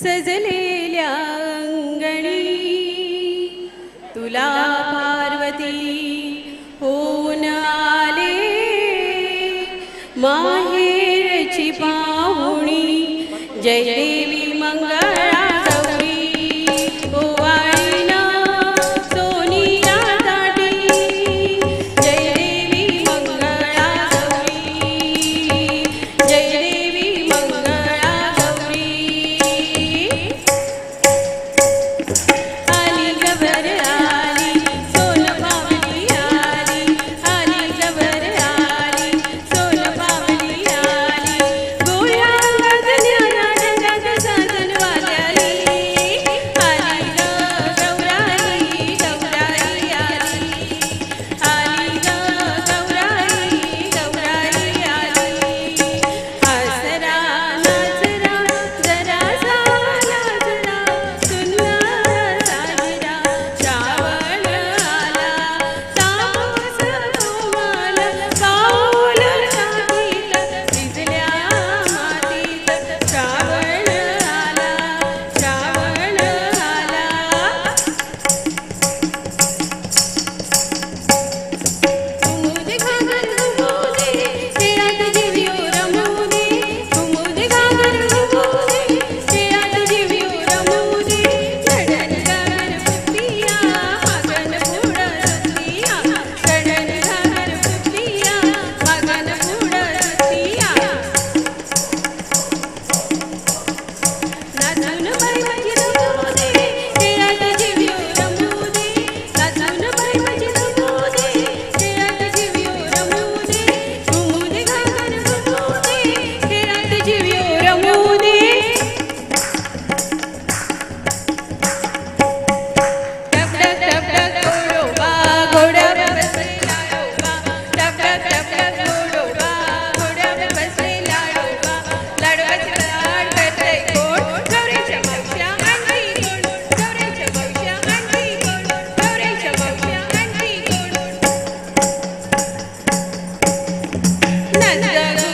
सजलेल्या अंगणी. तुला पार्वती होऊन आले. माहेरची पाहुणी जय जय Nanda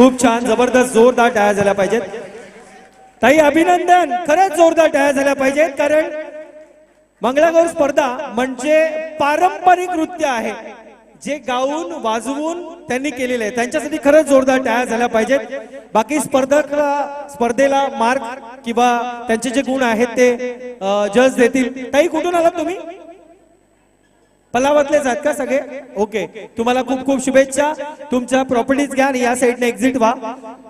खूप छान जबरदस्त जोरदार टाळ्या झाल्या पाहिजेत. ताई अभिनंदन. खरंच जोरदार टाळ्या झाल्या पाहिजेत कारण मंगळागौर स्पर्धा म्हणजे पारंपरिक नृत्य आहे. जे गाऊन वाजवून त्यांनी केलेले आहे. त्यांच्यासाठी खरंच जोरदार टाळ्या झाल्या पाहिजेत. बाकी स्पर्धक स्पर्धेला मार्क किंवा त्यांचे जे गुण आहेत ते जज देतील. ताई कुठून आलात तुम्ही? पलावातलेच आहेत का सगळे? ओके तुम्हाला खूप खूप शुभेच्छा. तुमच्या प्रॉपर्टीज घ्या आणि या साईडने एक्झिट व्हा.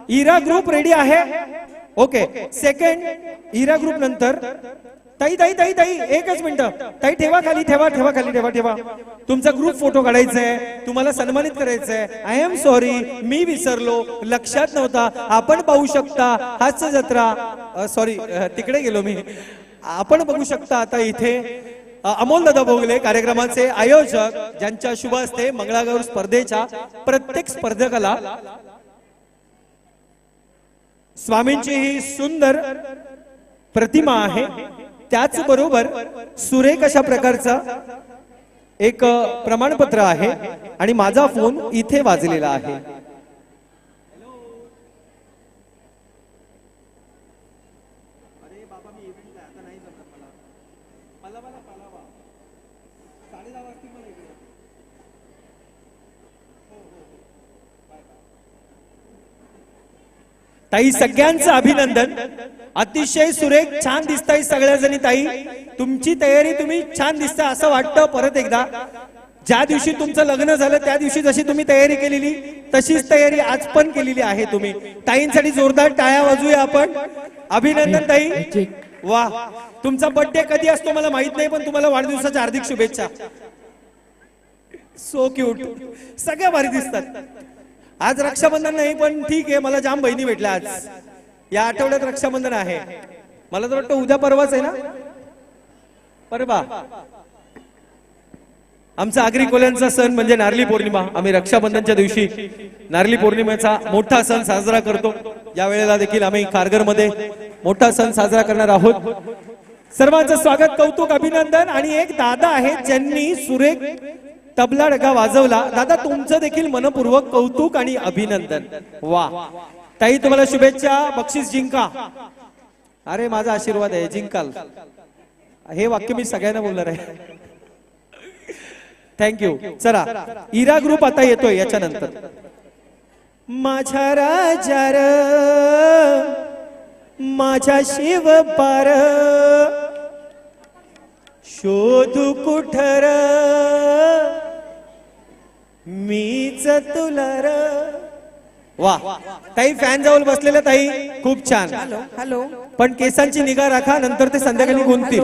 इरा ग्रुप रेडी आहे. ओके सेकंड इरा ग्रुप नंतर. ताई ताई ताई ताई एकच मिनिट. ताई ठेवा खाली ठेवा ठेवा खाली ठेवा ठेवा. तुमचा ग्रुप फोटो काढायचा आहे तुम्हाला सन्मानित करायचं आहे आय एम सॉरी मी विसरलो. लक्षात नव्हता. आपण पाहू शकता हास्य जत्रा. सॉरी तिकडे गेलो मी. आपण बघू शकता आता इथे. अमोल दादा भोगले कार्यक्रमाचे आयोजक ज्यांच्या शुभ असते मंगळागौर स्पर्धेच्या प्रत्येक स्पर्धकाला स्वामींची ही सुंदर प्रतिमा आहे. त्याचबरोबर सुरेख अशा प्रकारचा एक प्रमाणपत्र आहे आणि माझा फोन इथे वाजलेला आहे. ताई सगळ्यांचं अभिनंदन. अतिशय सुरेख छान दिसताय सगळ्या जणी ताई. तुमची तयारी तुम्ही छान दिसता असं वाटतं परत एकदा. ज्या दिवशी तुमचं लग्न झालं त्या दिवशी जशी तुम्ही तयारी केलेली तशीच तयारी आज पण केलेली आहे तुम्ही. ताईंसाठी जोरदार टाळ्या वाजूया आपण. अभिनंदन ताई. वा तुमचा बर्थडे कधी असतो मला माहीत नाही पण तुम्हाला वाढदिवसाच्या हार्दिक शुभेच्छा. सो क्यूट सगळ्या भारी दिसतात. आज रक्षाबंधन नाही पण ठीक आहे मला जाम बहिणी भेटल्या आज. या आठवड्यात रक्षाबंधन आहे. मला तर वाटतं उद्या परवाच आहे ना? परवा आमचा आगरी कोल्यांचा सण म्हणजे नारली पौर्णिमा. आम्ही रक्षाबंधनच्या दिवशी नारली पौर्णिमेचा मोठा सण साजरा करतो. या वेळेला देखील आम्ही कारगरमध्ये मोठा सण साजरा करणार आहोत. सर्वांचं स्वागत कौतुक अभिनंदन. आणि एक दादा आहेत ज्यांनी सुरेख तबला डगा वाजवला. दादा तुमचं देखील मनपूर्वक कौतुक आणि अभिनंदन. वा. ताई तुम्हाला शुभेच्छा. बक्षीस जिंका. अरे माझा आशीर्वाद आहे. जिंकाल. हे वाक्य मी सगळ्यांना बोलणार आहे. थँक्यू चला. इरा ग्रुप आता येतोय याच्यानंतर. माझ्या राजार माझ्या शिव पार शोधू कुठर मीच तुला र. वा. ताई फॅन जवळ बसलेल्या ताई. खूप छान. Hello hello. पण केसांची निगा राखा नंतर ते संध्याकाळी गुंततील.